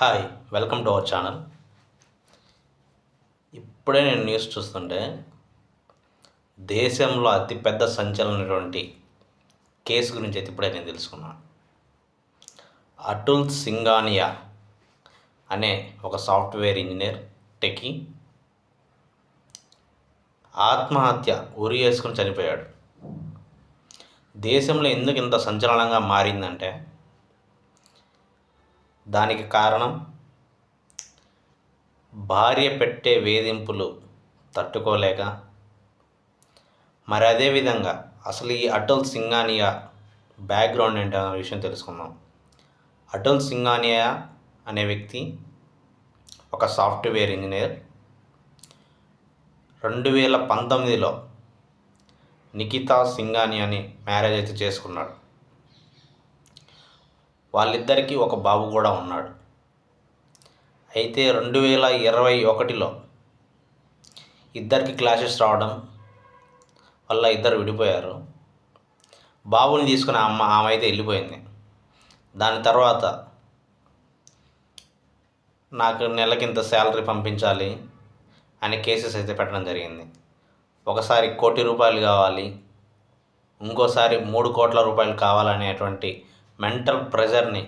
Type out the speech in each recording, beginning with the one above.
Hi welcome to our channel ఇప్పుడే నేను news చూస్తుంటే దేశంలో అతిపెద్ద సంచలనటువంటి కేసు గురించి అయితే ఇప్పుడే నేను తెలుసుకున్నాను. అటుల్ సింగానియా అనే ఒక సాఫ్ట్వేర్ ఇంజనీర్ టెకి ఆత్మహత్య ఉరి వేసుకుని చనిపోయాడు. దేశంలో ఎందుకు ఇంత సంచలనంగా మారిందంటే దానికి కారణం భార్య పెట్టే వేధింపులు తట్టుకోలేక. మరి అదేవిధంగా అసలు ఈ అటల్ సింగానియా బ్యాక్గ్రౌండ్ ఏంటి అనే విషయం తెలుసుకుందాం. అటల్ సింగానియా అనే వ్యక్తి ఒక సాఫ్ట్వేర్ ఇంజనీర్. రెండు వేల పంతొమ్మిదిలో నిఖితా సింగానియాని మ్యారేజ్ అయితే చేసుకున్నాడు. వాళ్ళిద్దరికీ ఒక బాబు కూడా ఉన్నాడు. అయితే రెండు వేల ఇరవై ఒకటిలో ఇద్దరికి క్లాషెస్ రావడం వల్ల ఇద్దరు విడిపోయారు. బాబుని తీసుకుని అమ్మ ఆమె అయితే వెళ్ళిపోయింది. దాని తర్వాత నాకు నెలకింత శాలరీ పంపించాలి అనే కేసెస్ అయితే పెట్టడం జరిగింది. ఒకసారి కోటి రూపాయలు కావాలి ఇంకోసారి మూడు కోట్ల రూపాయలు కావాలనేటువంటి మెంటల్ ప్రెజర్ని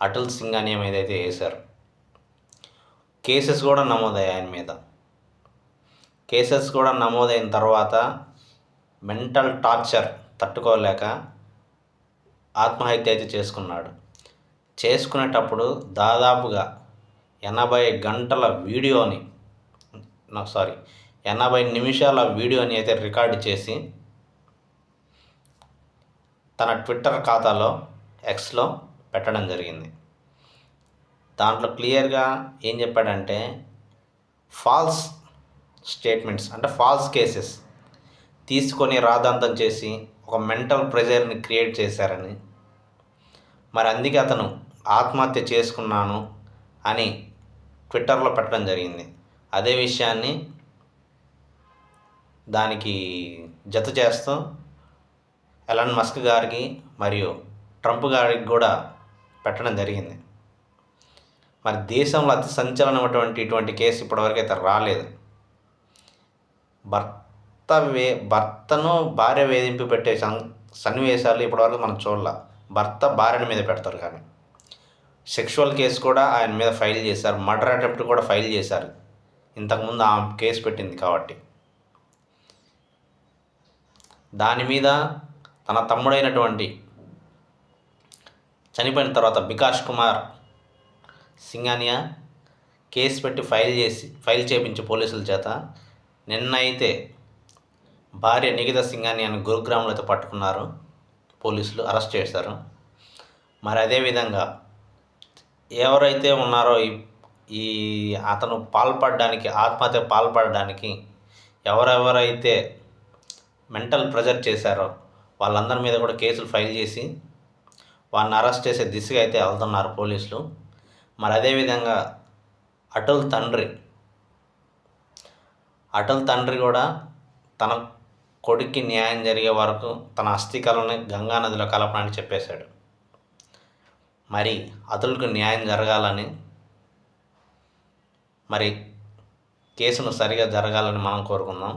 అటల్ సింగ్ అని ఏదైతే వేశారు? కేసెస్ కూడా నమోదయ్యాయి ఆయన మీద. కేసెస్ కూడా నమోదైన తర్వాత మెంటల్ టార్చర్ తట్టుకోలేక ఆత్మహత్య అయితే చేసుకున్నాడు. చేసుకునేటప్పుడు దాదాపుగా ఎనభై గంటల వీడియోని సారీ ఎనభై నిమిషాల వీడియోని అయితే రికార్డు చేసి తన ట్విట్టర్ ఖాతాలో ఎక్స్లో పెట్టడం జరిగింది. దాంట్లో క్లియర్గా ఏం చెప్పాడంటే ఫాల్స్ స్టేట్మెంట్స్ అంటే ఫాల్స్ కేసెస్ తీసుకొని రాదంతం చేసి ఒక మెంటల్ ప్రెజర్ని క్రియేట్ చేశారని. మరి అందుకే అతను ఆత్మహత్య చేసుకున్నాను అని ట్విట్టర్లో పెట్టడం జరిగింది. అదే విషయాన్ని దానికి జత చేస్తూ ఎలన్ మస్క్ గారికి మరియు ట్రంప్ గారికి కూడా పెట్టడం జరిగింది. మరి దేశంలో అతి సంచలనమైనటువంటి ఇటువంటి కేసు ఇప్పటివరకు అయితే రాలేదు. భర్త వే భర్తను భార్య వేధింపు పెట్టే సన్ సన్నివేశాలు ఇప్పటివరకు మనం చూడాల. భర్త భార్యని మీద పెడతారు కానీ. సెక్షువల్ కేసు కూడా ఆయన మీద ఫైల్ చేశారు. మర్డర్ అటెంప్ట్ కూడా ఫైల్ చేశారు. ఇంతకుముందు ఆ కేసు పెట్టింది కాబట్టి. దాని మీద తన తమ్ముడైనటువంటి చనిపోయిన తర్వాత వికాష్ కుమార్ సింగానియా కేసు పెట్టి ఫైల్ చేసి ఫైల్ చేపించి పోలీసుల చేత నిన్న అయితే భార్య నిఖిత సింగానియాని గురుగ్రామంలో అయితే పట్టుకున్నారు. పోలీసులు అరెస్ట్ చేశారు. మరి అదేవిధంగా ఎవరైతే ఉన్నారో ఈ ఈ అతను పాల్పడడానికి ఆత్మహత్య పాల్పడడానికి ఎవరెవరైతే మెంటల్ ప్రెజర్ చేశారో వాళ్ళందరి మీద కూడా కేసులు ఫైల్ చేసి వాడిని అరెస్ట్ చేసే దిశగా అయితే వెళ్తున్నారు పోలీసులు. మరి అదేవిధంగా అటల్ తండ్రి అటల్ తండ్రి కూడా తన కొడుక్కి న్యాయం జరిగే వరకు తన అస్థికలను గంగా నదిలో కలపడానికి చెప్పేశాడు. మరి అతలకు న్యాయం జరగాలని మరి కేసును సరిగా జరగాలని మనం కోరుకుందాం.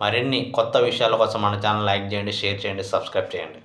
మరిన్ని కొత్త విషయాల కోసం మన ఛానల్ లైక్ చేయండి షేర్ చేయండి సబ్స్క్రైబ్ చేయండి.